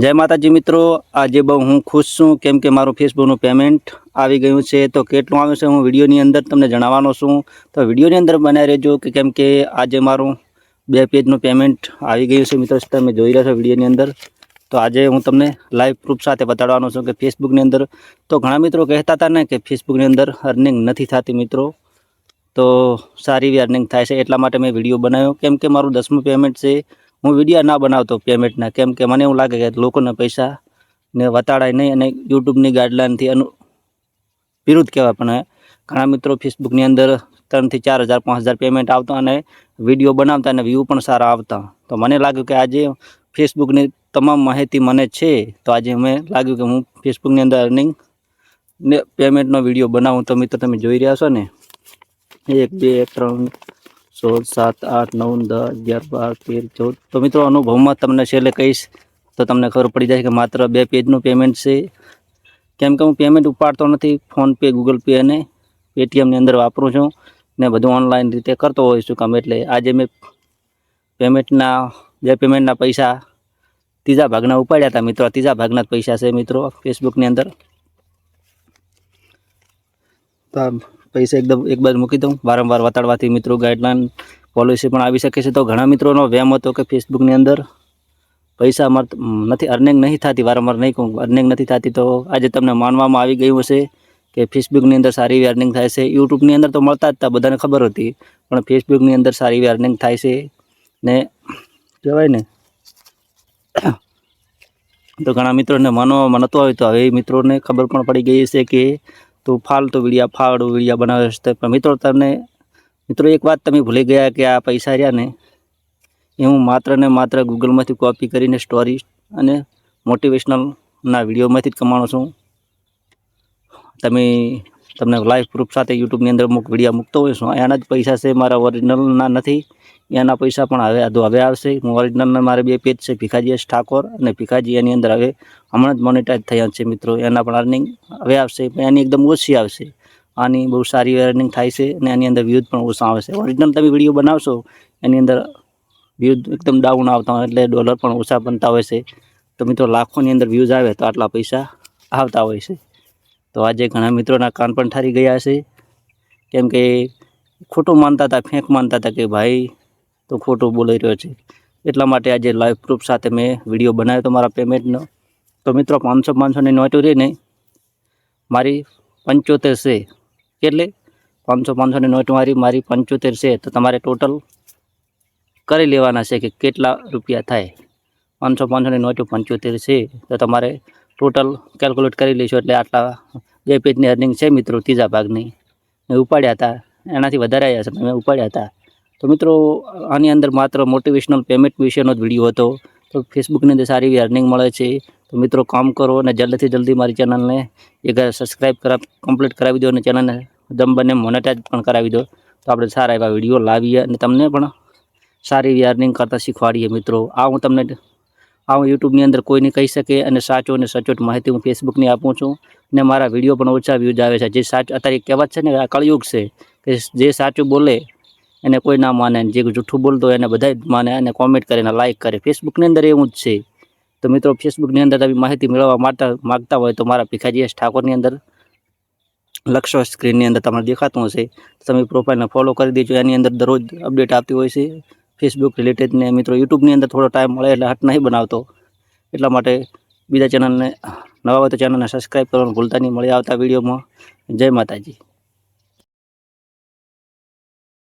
જય માતાજી મિત્રો, આજે બહુ હું ખુશ છું. કેમ કે મારું ફેસબુકનું પેમેન્ટ આવી ગયું છે. તો કેટલું આવ્યું છે હું વિડીયોની અંદર તમને જણાવવાનો છું. તો વિડીયોની અંદર બનાવી રહેજો કે કેમ કે આજે મારું બે પેજનું પેમેન્ટ આવી ગયું છે મિત્રો, તમે જોઈ રહ્યા છો વિડીયોની અંદર. તો આજે હું તમને લાઈવ પ્રૂફ સાથે બતાડવાનો છું કે ફેસબુકની અંદર તો ઘણા મિત્રો કહેતા હતા ને કે ફેસબુકની અંદર અર્નિંગ નથી થતી મિત્રો. તો સારી એવી અર્નિંગ થાય છે. એટલા માટે મેં વીડિયો બનાવ્યો. કેમ કે મારું દસમું પેમેન્ટ છે. હું વીડિયો ના બનાવતો પેમેન્ટના કેમ કે મને એવું લાગે કે લોકોને પૈસા ને વતાડાય નહીં અને યુટ્યુબની ગાઈડલાઇનથી અનુ વિરુદ્ધ કહેવાય. પણ ઘણા મિત્રો ફેસબુકની અંદર ત્રણથી ચાર હજાર, પાંચ હજાર પેમેન્ટ આવતા અને વીડિયો બનાવતા અને વ્યૂ પણ સારા આવતા. તો મને લાગ્યું કે આજે ફેસબુકની તમામ માહિતી મને છે. તો આજે મેં લાગ્યું કે હું ફેસબુકની અંદર અર્નિંગ ને પેમેન્ટનો વીડિયો બનાવું. તો મિત્રો તમે જોઈ રહ્યા છો ને? એક, બે, ત્રણ સોળ, સાત, આઠ, નવ, દસ, અગિયાર, બાર, તેર, ચૌદ. તો મિત્રો, અનુભવમાં તમને છેલ્લે કહીશ, તો તમને ખબર પડી જાય કે માત્ર બે પેજનું પેમેન્ટ છે. કેમ કે હું પેમેન્ટ ઉપાડતો નથી, ફોનપે, ગૂગલ પે અને પેટીએમની અંદર વાપરું છું ને બધું ઓનલાઈન રીતે કરતો હોઈશ છું કામ. એટલે આજે મેં પેમેન્ટના બે પેમેન્ટના પૈસા ત્રીજા ભાગના ઉપાડ્યા હતા મિત્રો. ત્રીજા ભાગના પૈસા છે મિત્રો ફેસબુકની અંદર. પૈસા એકદમ એક બાજુ મૂકી દઉં. વારંવાર વતાડવાથી મિત્રો ગાઈડલાઇન પોલિસી પણ આવી શકે છે. તો ઘણા મિત્રોનો વહેમ હતો કે ફેસબુકની અંદર પૈસા અમાર નથી અર્નિંગ નહીં થતી, વારંવાર નહીં કહું અર્નિંગ નથી થતી, તો આજે તમને માનવામાં આવી ગયું હશે કે ફેસબુકની અંદર સારી એવી અર્નિંગ થાય છે. યુટ્યુબની અંદર તો મળતા જ હતા બધાને ખબર હતી, પણ ફેસબુકની અંદર સારી એવી અર્નિંગ થાય છે ને કહેવાય ને. તો ઘણા મિત્રોને માનવામાં નહોતું આવ્યું. તો હવે મિત્રોને ખબર પણ પડી ગઈ છે કે તું ફાલતુ વિડીયા ફાળો વિડીયા બનાવે છે પણ મિત્રો, તમને, મિત્રો, એક વાત તમે ભૂલી ગયા કે આ પૈસા રહ્યા ને, એ હું માત્ર ને માત્ર ગૂગલમાંથી કોપી કરીને સ્ટોરી અને મોટિવેશનલના વિડીયોમાંથી જ કમાણો છું. તમે તમને લાઈવ પ્રૂફ સાથે યુટ્યુબની અંદર અમુક વીડિયો મૂકતો હોઈશ એના જ પૈસા છે મારા ઓરિજિનલના નથી. એના પૈસા પણ હવે હવે આવશે. હું ઓરિજિનલના મારે બે પેજ છે, ભીખાજી એસ ઠાકોર અને ભીખાજી એની અંદર હવે હમણાં જ મોનિટાઈઝ થયા છે મિત્રો. એના પણ અર્નિંગ હવે આવશે એની એકદમ ઓછી આવશે. આની બહુ સારી અર્નિંગ થાય છે અને એની અંદર વ્યૂઝ પણ ઓછા આવે છે. ઓરિજિનલ તમે વીડિયો બનાવશો, એની અંદર વ્યૂઝ એકદમ ડાઉન આવતા હોય એટલે ડોલર પણ ઓછા બનતા હોય છે. તો મિત્રો લાખોની અંદર વ્યૂઝ આવે તો આટલા પૈસા આવતા હોય છે. તો આજે ઘણા મિત્રોના કાન પણ ઠારી ગયા છે. કેમ કે ખોટું માનતા હતા, ફેંક માનતા હતા કે ભાઈ તો ખોટું બોલાઈ રહ્યો છે. એટલા માટે આજે લાઈવ પ્રૂફ સાથે મેં વીડિયો બનાવ્યો મારા પેમેન્ટનો તો મિત્રો પાંચસો પાંચસોની નોટો નહીં મારી પંચોતેર છે. કેટલે? પાંચસો પાંચસોની નોટ મારી મારી પંચોતેર છે. તો તમારે ટોટલ કરી લેવાના છે કે કેટલા રૂપિયા થાય. પાંચસો પાંચસોની નોટો પંચોતેર છે. તો તમારે ટોટલ કેલ્ક્યુલેટ કરી લઈશું એટલે આટલા બે પેજની અર્નિંગ છે મિત્રો, ત્રીજા ભાગની. મેં ઉપાડ્યા હતા, એનાથી વધારે આવ્યા છે મેં ઉપાડ્યા હતા. તો મિત્રો, આની અંદર માત્ર મોટિવેશનલ પેમેન્ટ વિશેનો જ વીડિયો હતો. તો ફેસબુકની અંદર સારી એવી અર્નિંગ મળે છે. તો મિત્રો, કામ કરો અને જલ્દીથી જલ્દી મારી ચેનલને એક સબસ્ક્રાઈબ કરા કમ્પ્લીટ કરાવી દો અને ચેનલને દમ બને મોનેટાઈઝ પણ કરાવી દો. તો આપણે સારા એવા વીડિયો લાવીએ અને તમને પણ સારી એવી અર્નિંગ કરતાં શીખવાડીએ મિત્રો. આ હું તમને આ યુટ્યુબની અંદર કોઈને કહી શકે અને સાચો અને સચોટ માહિતી હું ફેસબુકની આપું છું અને મારા વીડિયો પણ ઓછા વ્યૂઝ આવે છે. જે સાચું, અત્યારે કહેવત છે ને, આ કળયુગ છે કે જે સાચું બોલે એને કોઈ ના માને જે જૂઠું બોલતો હોય એને બધા માને અને કોમેન્ટ કરે અને લાઇક કરે. ફેસબુકની અંદર એવું જ છે. તો મિત્રો, ફેસબુકની અંદર તમે માહિતી મેળવવા માટે માગતા હોય તો મારા ભીખાજી એસ ઠાકોરની અંદર, લક્ષો સ્ક્રીનની અંદર તમારે દેખાતું હશે. તમે પ્રોફાઇલને ફોલો કરી દેજો. એની અંદર દરરોજ અપડેટ આવતી હોય છે. ફેસબુક રિલેટેડ ને મિત્રો યુટ્યુબની અંદર થોડો ટાઈમ મળે એટલે હટ નહીં બનાવતો. એટલા માટે બીજા ચેનલને નવા હોય તો ચેનલને સબસ્ક્રાઈબ કરવાનું ભૂલતા નહીં. મળી આવતા વિડીયોમાં જય માતાજી.